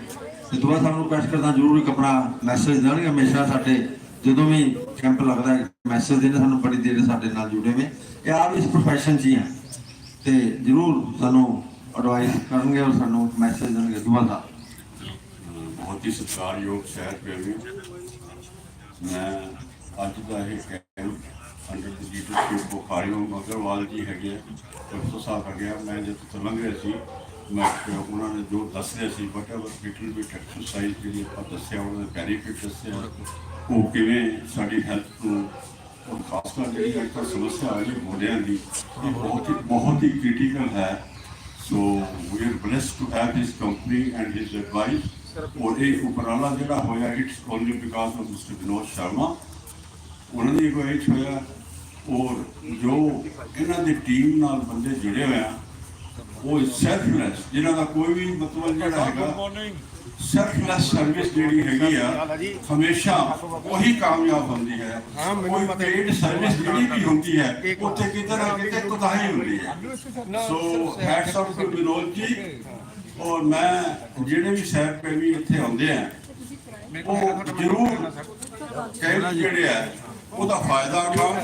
ਤੇ ਦੁਆ ਸਾਹਿਬ ਨੂੰ ਰਿਕੁਐਸਟ ਕਰਦਾ, ਜ਼ਰੂਰ ਇੱਕ ਆਪਣਾ ਮੈਸੇਜ ਦੇਣਗੇ, ਹਮੇਸ਼ਾ ਸਾਡੇ, ਜਦੋਂ ਵੀ ਕੈਂਪ ਲੱਗਦਾ ਮੈਸੇਜ ਦੇਣ, ਸਾਨੂੰ ਬੜੀ ਦੇਰ ਸਾਡੇ ਨਾਲ ਜੁੜੇ ਹੋਏ। ਇਹ ਆਪ ਇਸ ਪ੍ਰੋਫੈਸ਼ਨ 'ਚ ਹੀ ਆ। ਤੇ ਜ਼ਰੂਰ ਸਾਨੂੰ ਐਡਵਾਈਸ ਕਰਨਗੇ, ਔਰ ਸਾਨੂੰ ਮੈਸੇਜ ਦੇਣਗੇ ਦੁਆ ਸਾਹਿਬ। ਬਹੁਤ ਹੀ ਸਤਿਕਾਰਯੋਗ ਸ਼ਹਿਰ ਪ੍ਰੇਮੀ ਮੈਂ ਅੱਜ ਦਾ ਇਹ ਕੈਂਪ ਅੰਡਰ ਦੀ ਲੀਡਰਸ਼ਿਪ ਬੁਖਾਰੀਓ ਮਗਰਵਾਲ ਜੀ ਹੈਗੇ ਆ, ਡਾਕਟਰ ਸਾਹਿਬ ਹੈਗੇ ਆ, ਮੈਂ ਜਦ ਤੋਂ ਲੰਘ ਰਿਹਾ ਸੀ, ਮੈਂ ਉਹਨਾਂ ਨੇ ਜੋ ਦੱਸ ਰਿਹਾ ਸੀ but our little bit exercise ਜਿਹੜੀ ਆਪਾਂ ਦੱਸਿਆ, ਉਹਨਾਂ ਦੇ ਬੈਨੀਫਿਟ ਦੱਸਿਆ, ਉਹ ਕਿਵੇਂ ਸਾਡੀ ਹੈਲਥ ਨੂੰ, ਔਰ ਖਾਸ ਕਰ ਜਿਹੜੀ ਅੱਜ ਕੱਲ੍ਹ ਸਮੱਸਿਆ ਆ ਰਹੀ ਮੋਢਿਆਂ ਦੀ, ਇਹ ਬਹੁਤ ਹੀ ਬਹੁਤ ਹੀ ਕ੍ਰਿਟੀਕਲ ਹੈ। So we are blessed to have his company and his advice ਔਰ ਇਹ ਉਪਰਾਲਾ ਜਿਹੜਾ ਹੋਇਆ it's only because of mister Vinod Sharma ਉਹਨਾਂ ਦੀ ਅਗਵਾਈ ਹੋਇਆ ਔਰ ਜੋ ਇਹਨਾਂ ਦੀ ਟੀਮ ਨਾਲ ਬੰਦੇ ਜੁੜੇ ਹੋਏ ਆ ਉਹ ਸੈਲਫਲੈਸ ਜਿਨ੍ਹਾਂ ਦਾ ਕੋਈ ਵੀ ਮਤਲਬ ਜਿਹੜਾ ਹੈਗਾ ਸੈਲਫਲੈਸ ਸਰਵਿਸ ਜਿਹੜੀ ਹੈਗੀ ਆ ਹਮੇਸ਼ਾ ਉਹੀ ਕਾਮਯਾਬ ਹੁੰਦੀ ਹੈ। ਕੋਈ ਪੇਡ ਸਰਵਿਸ ਜਿਹੜੀ ਵੀ ਹੁੰਦੀ ਹੈ ਉੱਥੇ ਕਿਤੇ ਨਾ ਕਿਤੇ ਕੁਤਾਹੀ ਹੁੰਦੀ ਹੈ। So hats off to Vinod ji. ਔਰ ਮੈਂ ਜਿਹੜੇ ਵੀ ਸਹਿਬ ਪ੍ਰੇਮੀ ਇੱਥੇ ਆਉਂਦੇ ਆ, ਉਹ ਜ਼ਰੂਰ ਕੈਂਪ ਜਿਹੜੇ ਆ, ਉਹਦਾ ਫਾਇਦਾ ਉਠਾਉਣ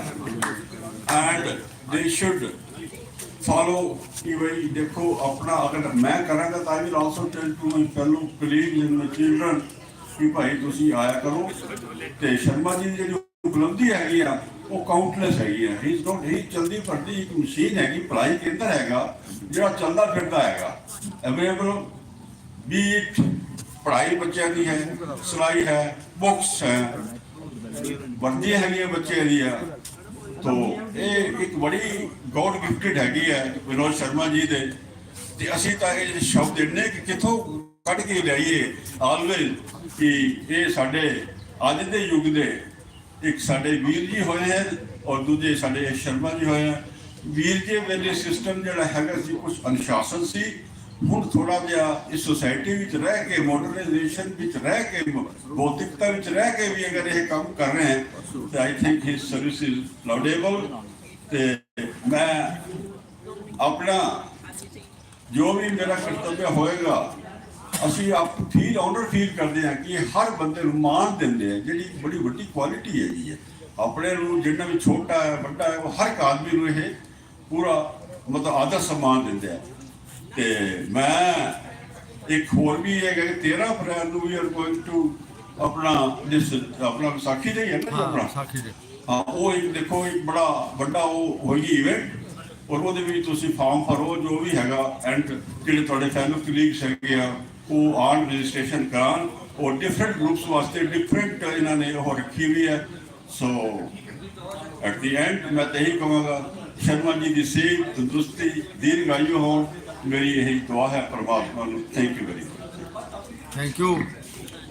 ਐਂਡ ਦੇ ਸ਼ੁੱਡ ਫਾਲੋ ਕਿ ਬਈ ਦੇਖੋ ਆਪਣਾ ਅਗਰ ਮੈਂ ਕਰਾਂਗਾ ਤਾਂ ਵੀ also tell to my fellow colleagues and my children ਕਿ ਭਾਈ ਤੁਸੀਂ ਆਇਆ ਕਰੋ ਤੇ ਸ਼ਰਮਾ ਜੀ ਦੀ ਜਿਹੜੀ ਉਪਲਬਧੀ ਹੈਗੀ ਆ ਉਹ ਕਾਊਂਟਲੈਸ ਹੈਗੀ ਆ ਹੀ ਇਜ਼ ਨਾਟ ਹੀ ਚਲਦੀ ਫਿਰਦੀ ਇੱਕ ਮਸ਼ੀਨ ਹੈਗੀ ਭਲਾਈ ਕੇਂਦਰ ਹੈਗਾ, ਜਿਹੜਾ ਚੱਲਦਾ ਫਿਰਦਾ ਹੈਗਾ। ਅਵੇਲੇਬਲ ਬੀ ਪੜ੍ਹਾਈ ਬੱਚਿਆਂ ਦੀ ਹੈ, ਸਿਲਾਈ ਹੈ ਬੁੱਕਸ ਹੈ, ਵਰਦੀਆਂ ਹੈਗੀਆਂ ਬੱਚਿਆਂ ਦੀਆਂ। ਤੋ ਇਹ ਇੱਕ ਬੜੀ ਗੋਡ ਗਿਫਟਡ ਹੈਗੀ ਹੈ ਵਿਨੋਦ ਸ਼ਰਮਾ ਜੀ ਦੇ। ਤੇ ਅਸੀਂ ਤਾਂ ਇਹ ਸ਼ਬਦ ਇੰਨੇ ਕਿ ਕਿੱਥੋਂ ਕੱਢ ਕੇ ਲਿਆਈਏ ਆਲਵੇਜ਼ ਕਿ ਇਹ ਸਾਡੇ ਅੱਜ ਦੇ ਯੁੱਗ ਦੇ ਇੱਕ ਸਾਡੇ ਵੀਰ ਜੀ ਹੋਏ ਹੈ ਔਰ ਦੂਜੇ ਸਾਡੇ ਸ਼ਰਮਾ ਜੀ ਹੋਏ ਹੈ ਵੀਰ ਜੀ ਵੇਲੇ ਸਿਸਟਮ ਜਿਹੜਾ ਹੈਗਾ ਸੀ ਕੁਝ ਅਨੁਸ਼ਾਸਨ ਸੀ। ਹੁਣ ਥੋੜਾ ਜਿਹਾ ਇਸ ਸੋਸਾਇਟੀ ਵਿੱਚ ਰਹਿ ਕੇ ਮਾਡਰਨਾਈਜੇਸ਼ਨ ਵਿੱਚ ਰਹਿ ਕੇ ਭੌਤਿਕਤਾ ਵਿੱਚ ਰਹਿ ਕੇ ਵੀ ਅਗਰ ਇਹ ਕੰਮ ਕਰ ਰਹੇ ਹੈ ਤਾਂ I think his service is laudable ਤੇ ਮੈਂ ਆਪਣਾ ਜੋ ਵੀ ਮੇਰਾ ਕਰਤੱਵ ਹੋਏਗਾ ਅਸੀਂ ਆਪ ਫੀਲ ਆਨਰ ਫੀਲ ਕਰਦੇ ਹਾਂ ਕਿ ਇਹ ਹਰ ਬੰਦੇ ਨੂੰ ਮਾਣ ਦਿੰਦੇ ਆ ਜਿਹੜੀ ਬੜੀ ਵੱਡੀ ਕੁਆਲਿਟੀ ਹੈਗੀ ਹੈ ਆਪਣੇ ਨੂੰ ਜਿੰਨਾ ਵੀ ਛੋਟਾ ਹੈ ਵੱਡਾ ਹੈ ਉਹ ਹਰ ਇੱਕ ਆਦਮੀ ਨੂੰ ਇਹ ਪੂਰਾ ਮਤਲਬ ਆਦਰ ਸਨਮਾਨ ਦਿੰਦੇ ਆ। ਤੇ ਮੈਂ ਇੱਕ ਹੋਰ ਵੀ ਹੈਗਾ ਕਿ 13 ਅਪ੍ਰੈਲ ਨੂੰ ਵੀ ਆਰ ਗੋਇੰਗ ਟੂ ਆਪਣਾ ਜਿਸ ਆਪਣਾ ਵਿਸਾਖੀ ਦੇ ਹੀ ਹੈ ਨਾ ਆਪਣਾ। ਵਿਸਾਖੀ ਦੇ ਹਾਂ ਉਹ ਇੱਕ ਦੇਖੋ ਇੱਕ ਬੜਾ ਵੱਡਾ ਉਹ ਹੋਈ ਇਵੈਂਟ ਔਰ ਉਹਦੇ ਵਿੱਚ ਤੁਸੀਂ ਫਾਰਮ ਭਰੋ ਜੋ ਵੀ ਹੈਗਾ ਐਂਡ ਜਿਹੜੇ ਤੁਹਾਡੇ ਫੈਲੋ ਕਲੀਗਸ ਹੈਗੇ ਆ ਉਹ ਆਨ ਰਜਿਸਟ੍ਰੇਸ਼ਨ ਕਰਾਉਣ ਔਰ ਡਿਫਰੈਂਟ ਗਰੁੱਪਸ ਵਾਸਤੇ ਡਿਫਰੈਂਟ ਇਹਨਾਂ ਨੇ ਉਹ ਰੱਖੀ ਵੀ ਹੈ। ਸੋ ਐਟ ਦੀ ਐਂਡ ਮੈਂ ਤਾਂ ਇਹੀ ਕਹਾਂਗਾ, ਸ਼ਰਮਾ ਜੀ ਦੀ ਸਿਹਤ ਤੰਦਰੁਸਤੀ, ਦੀਰਘਾਯੂ ਹੋਣ। ਮੇਰੀ ਇਹ ਦੁਆ ਹੈ ਪਰਮਾਤਮਾ ਨੂੰ। Thank you very much thank you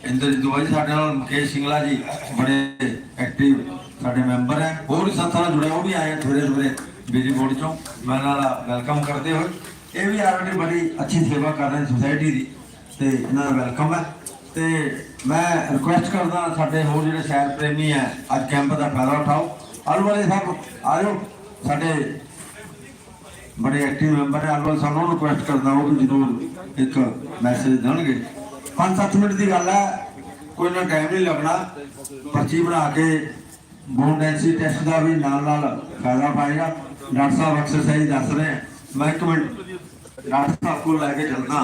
Inderjit ਦੁਆਈ ਸਾਡੇ ਨਾਲ ਮੁਕੇਸ਼ ਸਿੰਗਲਾ ਜੀ ਬੜੇ ਐਕਟਿਵ ਸਾਡੇ ਮੈਂਬਰ ਹੈ। ਹੋਰ ਵੀ ਸੰਸਥਾ ਨਾਲ ਜੁੜੇ, ਉਹ ਵੀ ਆਏ ਆ ਸਵੇਰੇ ਬਿਜ਼ੀ ਬੋਰਡ ਚੋਂ। ਮੈਂ ਨਾਲ ਵੈਲਕਮ ਕਰਦੇ ਹੋਏ। ਇਹ ਵੀ ਆਲਰੇਡੀ ਬੜੀ ਅੱਛੀ ਸੇਵਾ ਕਰ ਰਹੇ ਸੋਸਾਇਟੀ ਦੀ। ਤੇ ਇਹਨਾਂ ਦਾ ਵੈਲਕਮ ਹੈ। ਤੇ ਮੈਂ ਰਿਕੁਐਸਟ ਕਰਦਾ ਸਾਡੇ ਹੋਰ ਜਿਹੜੇ ਸ਼ਹਿਰ ਪ੍ਰੇਮੀ ਹੈ, ਅੱਜ ਕੈਂਪ ਦਾ ਫਾਇਦਾ ਉਠਾਓ। ਆਲੂ ਵਾਲੇ ਸਾਹਿਬ ਆਇਓ ਸਾਡੇ ਬੜੇ ਐਕਟਿਵ ਮੈਂਬਰ ਹੈ ਅਲਵਲ ਸਾਨੂੰ ਰਿਕੁਐਸਟ ਕਰਦਾ, ਉਹ ਵੀ ਜ਼ਰੂਰ ਇੱਕ ਮੈਸੇਜ ਦੇਣਗੇ। 5-7 ਮਿੰਟ ਦੀ ਗੱਲ ਹੈ, ਕੋਈ ਨਾ ਟਾਈਮ ਨਹੀਂ ਲੱਗਣਾ। ਪਰਚੀ ਬਣਾ ਕੇ ਬੋਨ ਡੈਂਸੀ ਟੈਸਟ ਦਾ ਵੀ ਨਾਲ ਨਾਲ ਫਾਇਦਾ ਪਾਏਗਾ ਡਾਕਟਰ ਸਾਹਿਬ ਐਕਸਰਸਾਈਜ਼ ਦੱਸ ਰਹੇ ਮੈਂ ਇੱਕ ਮਿੰਟ ਡਾਕਟਰ ਸਾਹਿਬ ਕੋਲ ਲੈ ਕੇ ਚੱਲਦਾ।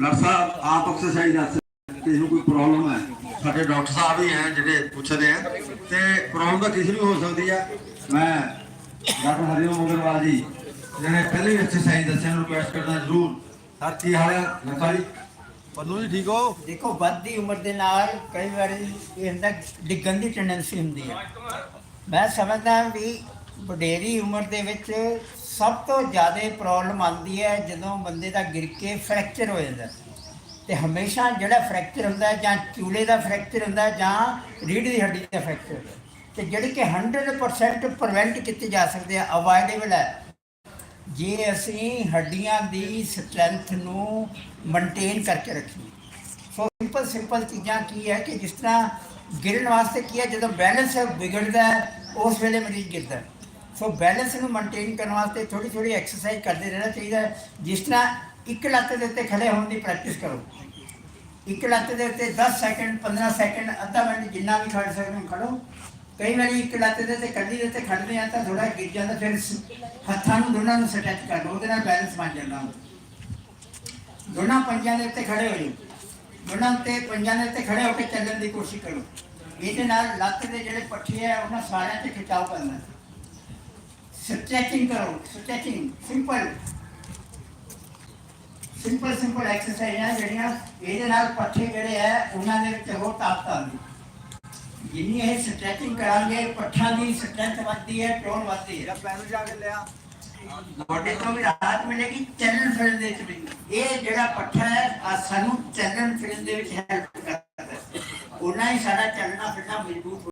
ਡਾਕਟਰ ਸਾਹਿਬ ਆਪ ਐਕਸਰਸਾਈਜ਼ ਦੱਸ ਕਿਸੇ ਨੂੰ ਕੋਈ ਪ੍ਰੋਬਲਮ ਹੈ? ਸਾਡੇ ਡਾਕਟਰ ਸਾਹਿਬ ਹੀ ਹੈ ਜਿਹੜੇ ਪੁੱਛਦੇ ਆ। ਤੇ ਪ੍ਰੋਬਲਮ ਤਾਂ ਕਿਸੇ ਨੂੰ ਹੋ ਸਕਦੀ ਆ। ਮੈਂ ਡਾਕਟਰ ਹਰੀਓਮ ਅਗਰਵਾਲ ਜੀ ਜਿਹੜੇ ਪਹਿਲੇ ਐਕਸਰਸਾਈਜ਼ ਦੱਸਿਆ ਨੂੰ ਰਿਕੁਐਸਟ ਕਰਦਾ ਜ਼ਰੂਰ। ਸਰ ਕੀ ਹਾਲ ਹੈ? ਜੀ। ਪੰਨੂ ਜੀ ਠੀਕ ਹੋ? ਦੇਖੋ ਵੱਧਦੀ ਉਮਰ ਦੇ ਨਾਲ ਕਈ ਵਾਰੀ ਇਹ ਹੁੰਦਾ ਡਿੱਗਣ ਦੀ ਟੈਂਡੈਂਸੀ ਹੁੰਦੀ ਹੈ ਮੈਂ ਸਮਝਦਾ ਵੀ ਵਡੇਰੀ ਉਮਰ ਦੇ ਵਿੱਚ ਸਭ ਤੋਂ ਜ਼ਿਆਦਾ ਪ੍ਰੋਬਲਮ ਆਉਂਦੀ ਹੈ ਜਦੋਂ ਬੰਦੇ ਦਾ ਗਿਰ ਕੇ ਫ੍ਰੈਕਚਰ ਹੋ ਜਾਂਦਾ ਤੇ ਹਮੇਸ਼ਾ ਜਿਹੜਾ ਫ੍ਰੈਕਚਰ ਹੁੰਦਾ ਜਾਂ ਚੂਲੇ ਦਾ ਫ੍ਰੈਕਚਰ ਹੁੰਦਾ ਜਾਂ ਰੀੜ੍ਹ ਦੀ ਹੱਡੀ ਦਾ ਫ੍ਰੈਕਚਰ ਹੁੰਦਾ ਹੈ। ਤੇ ਜਿਹੜੇ ਕਿ 100% ਪ੍ਰੀਵੈਂਟ ਕੀਤੇ ਜਾ ਸਕਦੇ ਆ ਅਵਾਇਡੇਬਲ ਹੈ। ਜੇ ਅਸੀਂ ਹੱਡੀਆਂ ਦੀ ਸਟਰੈਂਥ ਨੂੰ ਮੇਨਟੇਨ ਕਰਕੇ ਰੱਖੀਏ। ਸੋ ਸਿੰਪਲ ਸਿੰਪਲ ਚੀਜ਼ਾਂ ਕੀ ਹੈ ਕਿ ਜਿਸ ਤਰ੍ਹਾਂ ਗਿਰਨ ਵਾਸਤੇ ਕੀ ਹੈ, ਜਦੋਂ ਬੈਲੈਂਸ ਵਿਗੜਦਾ ਉਸ ਵੇਲੇ ਮਰੀਜ਼ ਗਿਰਦਾ ਸੋ ਬੈਲੈਂਸ ਨੂੰ ਮੇਨਟੇਨ ਕਰਨ ਵਾਸਤੇ ਥੋੜੀ ਥੋੜੀ ਐਕਸਰਸਾਈਜ਼ ਕਰਦੇ ਰਹਿਣਾ ਚਾਹੀਦਾ ਹੈ। ਜਿਸ ਤਰ੍ਹਾਂ ਇੱਕ ਲੱਤ ਦੇ ਉੱਤੇ ਖੜੇ ਹੋਣ ਦੀ ਪ੍ਰੈਕਟਿਸ ਕਰੋ। ਇੱਕ ਲੱਤ ਦੇ ਉੱਤੇ 10 ਸੈਕਿੰਡ 15 ਸੈਕਿੰਡ ਅੱਧਾ ਮਿੰਟ ਜਿੰਨਾ ਵੀ ਖੜ ਸਕਦੇ ਹੋ ਖੜੋ ਕਈ ਵਾਰੀ ਇੱਕ ਲੱਤ ਦੇ ਉੱਤੇ ਕੱਢੀ ਦੇ ਉੱਤੇ ਖੜਦੇ ਆ ਤਾਂ ਥੋੜਾ ਗਿਰ ਜਾਂਦਾ, ਫਿਰ ਹੱਥਾਂ ਨੂੰ ਦੋਨਾਂ ਨੂੰ ਸਟੈਚ ਕਰ ਲਓ, ਉਹਦੇ ਨਾਲ ਬੈਲੈਂਸ ਬਣ ਜਾਂਦਾ। ਦੋਨਾਂ ਪੰਜਾਂ ਦੇ ਉੱਤੇ ਖੜੇ ਹੋ ਜਾਓ ਦੋਨਾਂ ਤੇ ਪੰਜਾਂ ਦੇ ਉੱਤੇ ਖੜੇ ਹੋ ਕੇ ਚੱਲਣ ਦੀ ਕੋਸ਼ਿਸ਼ ਕਰੋ। ਇਹਦੇ ਨਾਲ ਲੱਤ ਦੇ ਜਿਹੜੇ ਪੱਠੇ ਆ, ਉਹਨਾਂ ਸਾਰਿਆਂ ਤੇ ਖਿਚਾਓ ਕਰਨਾ ਸਟ੍ਰੈਚਿੰਗ ਕਰੋ stretching simple simple simple exercise ਜਿਹੜੀਆਂ ਇਹਦੇ ਨਾਲ ਪੱਠੇ ਜਿਹੜੇ ਆ ਉਹਨਾਂ ਦੇ ਵਿੱਚ ਹੋਰ ਤਾਕਤ ਆਉਂਦੀ। ਜਿੰਨੀ ਇਹ ਸਟ੍ਰੈਚਿੰਗ ਕਰਾਂਗੇ ਪੱਠਾਂ ਦੀ ਸਟਰੈਂਥ ਵੱਧਦੀ ਹੈ ਟੋਨ ਵੱਧਦੀ ਹੈ। ਪੈਨਲ ਜਾ ਕੇ ਲਿਆ। ਤੁਹਾਡੇ ਤੋਂ ਵੀ ਰਾਹਤ ਮਿਲੇਗੀ ਚੱਲਣ ਫਿਰਨ ਦੇ ਵਿੱਚ ਵੀ। ਇਹ ਜਿਹੜਾ ਪੱਠਾ ਹੈ ਆ ਸਾਨੂੰ ਚੱਲਣ ਫਿਰਨ ਦੇ ਵਿੱਚ ਹੈਲਪ ਕਰਦਾ ਹੈ। ਉਹਨਾਂ ਹੀ ਸਾਡਾ ਚੱਲਣਾ ਫਿਰਨਾ ਮਜ਼ਬੂਤ